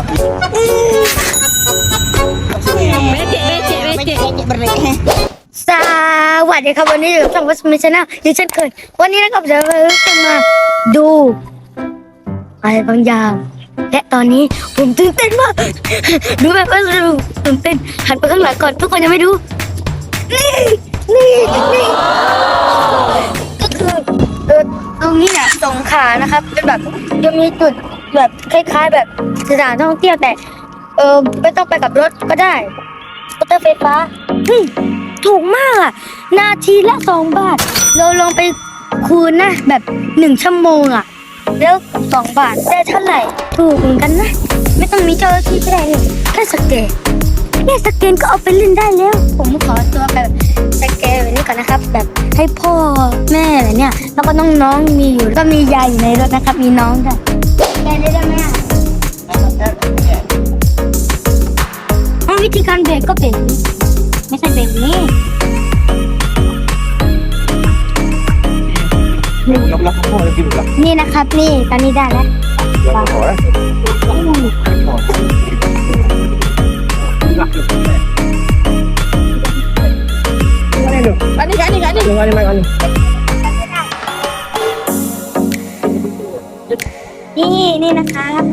สวัสดีครับวันนี้อยู่กับช่องวัสมิชแนลยังเช่นเคยวันนี้นะครับจะมาดู อะไรบางอย่าง และตอนนี้ผมตื่นเต้นมากดูแบบว่าตื่นเต้นหันไปข้างหลังก่อนทุกคนยังไม่ดูนี่นี่นี่ก็คือเออตรงนี้เนี่ยสงขานะครับเป็นแบบจะมีจุด แบบคล้ายๆ แบบสถานท่องเที่ยวแต่ เออไม่ต้องไปกับรถก็ได้รถไฟฟ้าเฮ้ยถูกมากอะ นาทีละสองบาท เราลองไปคูณนะแบบหนึ่งชั่วโมงอะ แล้วสองบาทได้เท่าไหร่ ถูกเหมือนกันนะ ไม่ต้องมีเจ้าหน้าที่ก็ได้นี่แค่สแกนแค่สแกนก็เอาไปเล่นได้แล้ว ผมขอตัวแบบสแกนแบบนี้ก่อนนะครับ แบบให้พ่อแม่อะไรเนี่ย แล้วก็น้องๆมีอยู่แล้วก็มียายอยู่ในรถนะครับ มีน้องด้วย แกอวิธีการเบรกก็เป็นไม่ใช่เบรกนี้ล็อกล็อกข้อแล้วกินหรือเปล่านี่นะครับนี่ตอนนี้ได้แล้วล็อกหัวอไนนี่ะอันี่ะอันนี้อันนี้อันนี้ะครับ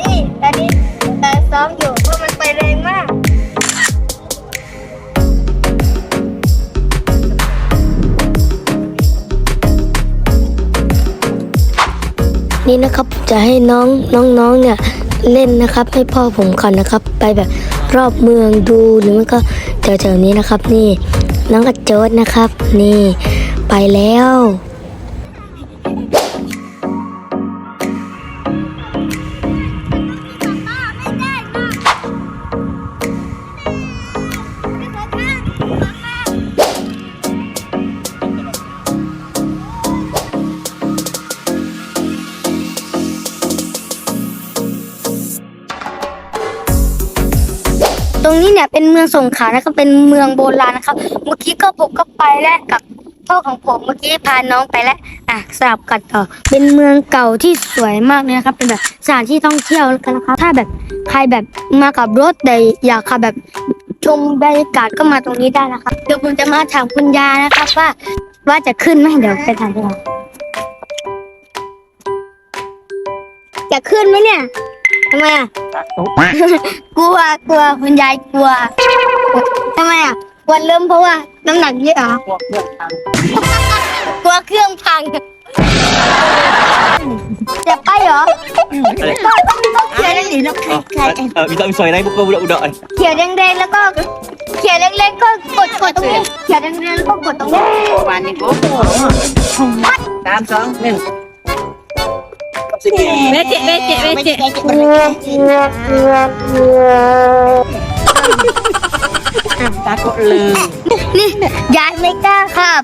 นี่ตอนนี้แต่ซ้อมอยู่เพราะมันไปแรงมาก นี่นะครับจะให้น้องน้องๆเนี่ย เล่นนะครับ ให้พ่อผมก่อนนะครับ ไปแบบรอบเมืองดูหรือไม่ก็แถวๆนี้นะครับ นี่น้องกระโจดนะครับ นี่ไปแล้ว ตรงนี้เนี่ยเป็นเมืองสงขลานะครับเป็นเมืองโบราณนะครับ เมื่อกี้ก็ผมก็ไปแล้วกับพ่อของผมเมื่อกี้พาน้องไปแล้วอะสลับกันต่อ เป็นเมืองเก่าที่สวยมากเลยนะครับ เป็นแบบสถานที่ท่องเที่ยวกันนะครับถ้าแบบใครแบบมากับรถแต่อยากขับแบบชมบรรยากาศก็มาตรงนี้ได้นะครับเดี๋ยวผมจะมาถามคุณยานะครับว่าว่าจะขึ้นไหมเดี๋ยวไปถามคุณยาจะขึ้นไหมเนี่ย ทำไมอะ กลัวกลัวคุณยายกลัวทำไมอะกลัวเริ่มเพราะว่าน้ำหนักเยอะเหรอกลัวเครื่องพังจะไปเหรอก็ต้องต้องเขียวแดง Ah, minta misal naik buka budak-budak ni. เขียวแดงๆแล้วก็ เขียวเล็กๆก็กดกดตรงนี้เขียวแดงๆแล้วก็กดตรงนี้วัน ni gopo. Dalam song. Ni. Becek, becek, becek. Takut le. นี่ยายไม่กล้าขับ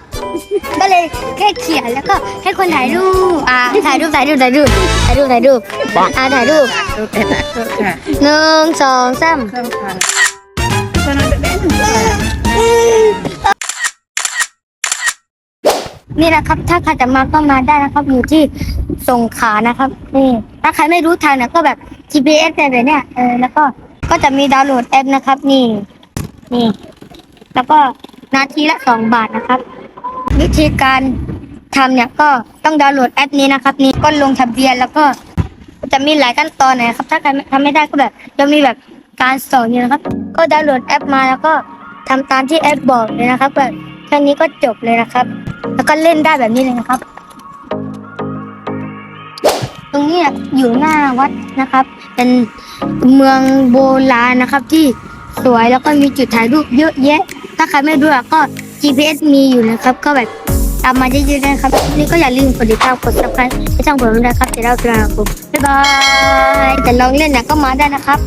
ก็เลยแค่เขียนแล้วก็ให้คนถ่ายรูปอ่าถ่ายรูปถ่ายรูปถ่ายรูปถ่ายรูปถ่ายรูปอ่าถ่ายรูปหนึ่งสองสาม นี่นะครับ ถ้าใครจะมาก็มาได้นะครับ อยู่ที่สงขลานะครับ นี่ ถ้าใครไม่รู้ทางเนี่ยก็แบบ GPS อะไรแบบเนี้ยเออแล้วก็ก็จะมีดาวน์โหลดแอปนะครับ นี่ นี่ แล้วก็นาทีละสองบาทนะครับ วิธีการทำเนี่ยก็ต้องดาวน์โหลดแอปนี้นะครับ นี่ก็ลงทะเบียนแล้วก็จะมีหลายขั้นตอนนะครับ ถ้าใครทำไม่ได้ก็แบบจะมีแบบการสอนอยู่นะครับ ก็ดาวน์โหลดแอปมาแล้วก็ทำตามที่แอปบอกเลยนะครับแบบแค่นี้ก็จบเลยนะครับ แล้วก็เล่นได้แบบนี้เลยนะครับ ตรงนี้อยู่หน้าวัดนะครับ เป็นเมืองโบราณนะครับ ที่สวยแล้วก็มีจุดถ่ายรูปเยอะแยะ ถ้าใครไม่รู้ก็ GPS มีอยู่นะครับ ก็แบบตามมาเยอะๆนะครับนี่ก็อย่าลืมกดติดตามกด subscribe ให้ช่องผมด้วยครับจะได้เวลาผมบ๊ายบายแต่ลองเล่นนี่ยก็มาได้นะครับ